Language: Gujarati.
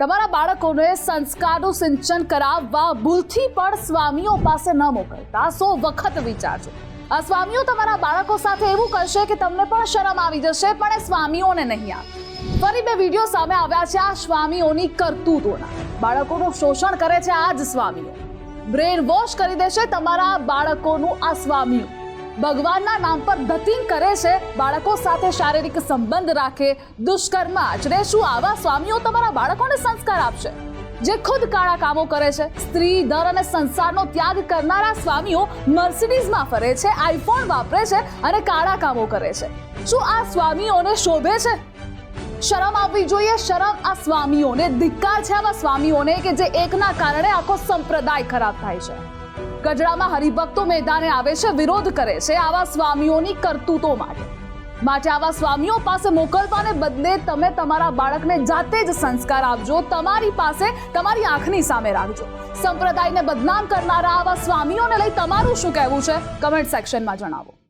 તમારા બાળકોને સંસ્કારનું સિંચન કરાવવા ભૂલથી પણ સ્વામીઓ પાસે ન મોકલતા. સો વખત વિચારજો. આ સ્વામીઓ તમારા બાળકો સાથે એવું કરશે કે તમને પણ શરમ આવી જશે, પણ એ સ્વામીઓને નહીં આવે. ફરી બે વીડિયો સામે આવ્યા છે આ સ્વામીઓની કરતૂતોના. બાળકોનું શોષણ કરે છે આ જ સ્વામીઓ. બ્રેન વોશ કરી દેશે તમારા બાળકોનું આ સ્વામીઓ. ભગવાનના નામ પર ધતિંગ કરે છે, બાળકો સાથે શારીરિક સંબંધ રાખે દુષ્કર્મ આચરે શું આવા સ્વામીઓ તમારા બાળકોને સંસ્કાર આપશે? જે ખુદ કાળા કામો કરે છે, સ્ત્રી દર અને સંસારનો ત્યાગ કરનારા સ્વામીઓ મર્સિડીઝમાં ફરે છે, આઈફોન વાપરે છે અને કાળા કામો કરે છે. શું આ સ્વામીઓને શોભે છે? શરમ આવવી જોઈએ, શરમ આ સ્વામીઓને ધિક્કાર છે આવા સ્વામીઓને કે જે એકના કારણે આખો સંપ્રદાય ખરાબ થાય છે. ગજરામાં હરિભક્તો મેદાને આવે છે, વિરોધ કરે છે આવા સ્વામીઓની કરતૂતો માટે. માટે આવા સ્વામીઓ પાસે મોકલવાને બદલે તમે તમારા બાળકને જાતે જ સંસ્કાર આપજો, તમારી પાસે તમારી આંખની સામે રાખજો. સંપ્રદાયને બદનામ કરનારા આવા સ્વામીઓને લઈ તમારું શું કહેવું છે? કમેન્ટ સેક્શનમાં જણાવો.